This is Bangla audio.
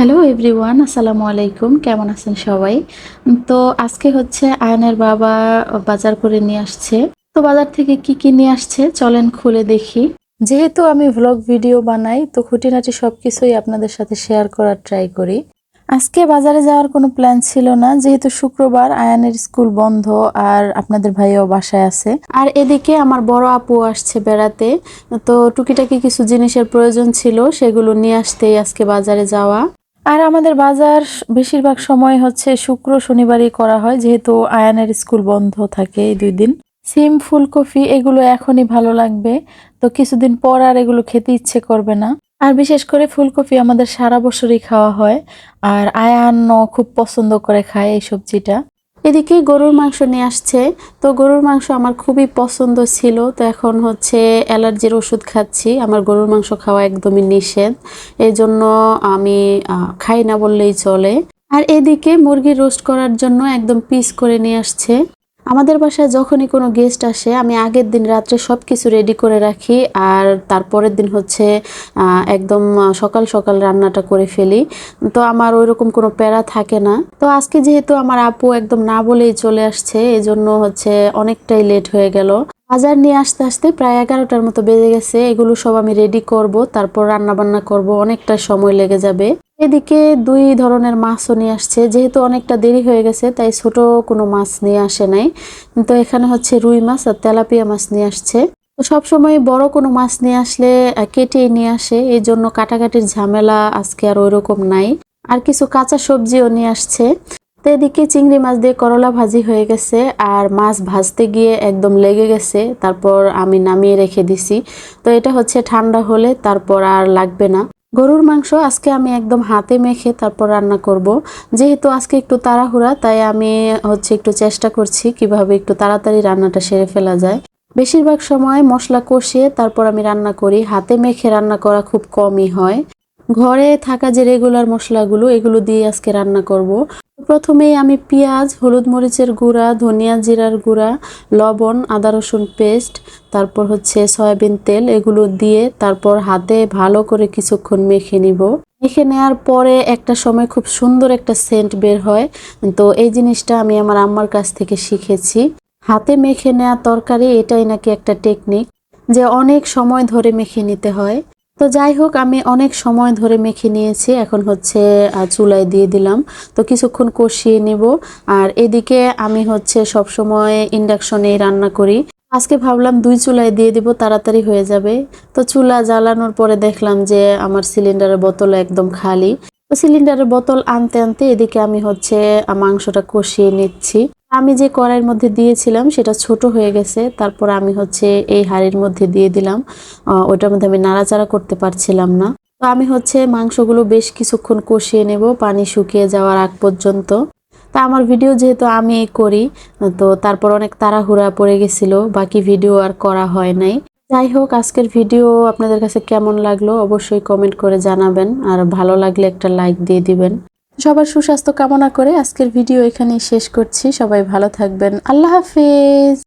হ্যালো এভরিওয়ান আসসালামু আলাইকুম কেমন আছেন সবাই? তো আজকে হচ্ছে আয়নের বাবা বাজার করে নিয়ে আসছে। তো বাজার থেকে কি কি নিয়ে আসছে চলেন খুলে দেখি। যেহেতু আমি ভ্লগ ভিডিও বানাই, তো খুঁটিনাটি সবকিছুই আপনাদের সাথে শেয়ার করার ট্রাই করি। আজকে বাজারে যাওয়ার কোনো প্ল্যান ছিল না। যেহেতু শুক্রবার আয়ানের স্কুল বন্ধ আর আপনাদের ভাইও বাসায় আছে। আর এদিকে আমার বড় আপু আসছে বেড়াতে। তো টুকিটাকি কিছু জিনিসের প্রয়োজন ছিল, সেগুলো নিয়ে আসতেই আজকে বাজারে যাওয়া। আর আমাদের বাজার বেশিরভাগ সময় হচ্ছে শুক্র শনিবারই করা হয়, যেহেতু আয়ানের স্কুল বন্ধ থাকে এই দুই দিন। সিম, ফুলকপি এগুলো এখনই ভালো লাগবে। তো কিছুদিন পর আর এগুলো খেতে ইচ্ছে করবে না। আর বিশেষ করে ফুলকপি আমাদের সারা বছরই খাওয়া হয়, আর আয়ানও খুব পছন্দ করে খায় এই সবজিটা। এদিকে গরুর মাংস নিয়ে আসছে। তো গরুর মাংস আমার খুবই পছন্দ ছিল। তো এখন হচ্ছে অ্যালার্জির ওষুধ খাচ্ছি। আমার গরুর মাংস খাওয়া একদমই নিষেধ। এই জন্য আমি খাই না বললেই চলে। আর এদিকে মুরগি রোস্ট করার জন্য একদম পিস করে নিয়ে আসছে। আমাদের বাসায় যখনই কোনো গেস্ট আসে, আমি আগের দিন রাত্রে সব কিছু রেডি করে রাখি। আর তারপরের দিন হচ্ছে একদম সকাল সকাল রান্নাটা করে ফেলি। তো আমার ওই রকম কোনো প্যারা থাকে না। তো আজকে যেহেতু আমার আপু একদম না বলেই চলে আসছে এই জন্য হচ্ছে অনেকটাই লেট হয়ে গেল। বাজার নিয়ে আসতে আসতে প্রায় এগারোটার মতো বেজে গেছে। এগুলো সব আমি রেডি করব, তারপর রান্না বান্না করব অনেকটা সময় লেগে যাবে। এদিকে দুই ধরনের মাছও নিয়ে আসছে। যেহেতু অনেকটা দেরি হয়ে গেছে, তাই ছোট কোনো মাছ নিয়ে আসে নাই। তো এখানে হচ্ছে রুই মাছ আর তেলাপিয়া মাছ নিয়ে আসছে। তো সবসময় বড় কোনো মাছ নিয়ে আসলে কেটেই নিয়ে আসে। এই জন্য কাটাকাটির ঝামেলা আজকে আর ওই রকম নাই। আর কিছু কাঁচা সবজিও নিয়ে আসছে। তো এদিকে চিংড়ি মাছ দিয়ে করলা ভাজি হয়ে গেছে আর মাছ ভাজতে গিয়ে একদম লেগে গেছে, তারপর আমি নামিয়ে রেখে দিছি। তো এটা হচ্ছে ঠান্ডা হলে, তারপর আর লাগবে না। গরুর মাংস আজকে আমি একদম হাতে মেখে তারপর রান্না করব। যেহেতু আজকে একটু তাড়াহুড়া, তাই আমি হচ্ছে একটু চেষ্টা করছি কীভাবে একটু তাড়াতাড়ি রান্নাটা সেরে ফেলা যায়। বেশিরভাগ সময় মশলা কষিয়ে তারপর আমি রান্না করি। হাতে মেখে রান্না করা খুব কমই হয়। ঘরে থাকা যে রেগুলার মশলাগুলো, এগুলো দিয়ে আজকে রান্না করব। প্রথমেই আমি পেঁয়াজ, হলুদ মরিচের গুঁড়া, ধনিয়া জিরার গুঁড়া, লবণ, আদা রসুন পেস্ট, তারপর হচ্ছে সয়াবিন তেল এগুলো দিয়ে তারপর হাতে ভালো করে কিছুক্ষণ মেখে নিব। মেখে নেওয়ার পরে একটা সময় খুব সুন্দর একটা সেন্ট বের হয়। তো এই জিনিসটা আমি আমার আম্মার কাছ থেকে শিখেছি। হাতে মেখে নেওয়া তরকারি এটাই নাকি একটা টেকনিক যে অনেক সময় ধরে মেখে নিতে হয়। তো যাই হোক, আমি অনেক সময় ধরে মেখে নিয়েছি। এখন হচ্ছে চুলায় দিয়ে দিলাম। তো কিছুক্ষণ কষিয়ে নিব। আর এদিকে আমি হচ্ছে সব সময় ইন্ডাকশনেই রান্না করি। আজকে ভাবলাম দুই চুলায় দিয়ে দিব, তাড়াতাড়ি হয়ে যাবে। তো চুলা জ্বালানোর পরে দেখলাম যে আমার সিলিন্ডারের বোতল একদম খালি। সিলিন্ডারের বোতল আনতে আনতে এদিকে আমি হচ্ছে মাংসটা কষিয়ে নিচ্ছি। আমি যে কড়াইয়ের মধ্যে দিয়েছিলাম সেটা ছোট হয়ে গেছে, তারপর আমি হচ্ছে এই হাঁড়ির মধ্যে দিয়ে দিলাম। ওটার মধ্যে আমি নাড়াচাড়া করতে পারছিলাম না। তো আমি হচ্ছে মাংসগুলো বেশ কিছুক্ষণ কষিয়ে নেব, পানি শুকিয়ে যাওয়ার আগ পর্যন্ত। তা আমার ভিডিও যেহেতু আমি করি, তো তারপর অনেক তাড়াহুড়া পড়ে গেছিল, বাকি ভিডিও আর করা হয় নাই। যাই হোক আজকের ভিডিও আপনাদের কাছে কেমন লাগল অবশ্যই কমেন্ট করে জানাবেন, আর ভালো লাগলে একটা লাইক দিয়ে দিবেন। সবার সুস্বাস্থ্য কামনা করে আজকের ভিডিও এখানেই শেষ করছি। সবাই ভালো থাকবেন। আল্লাহ হাফেজ!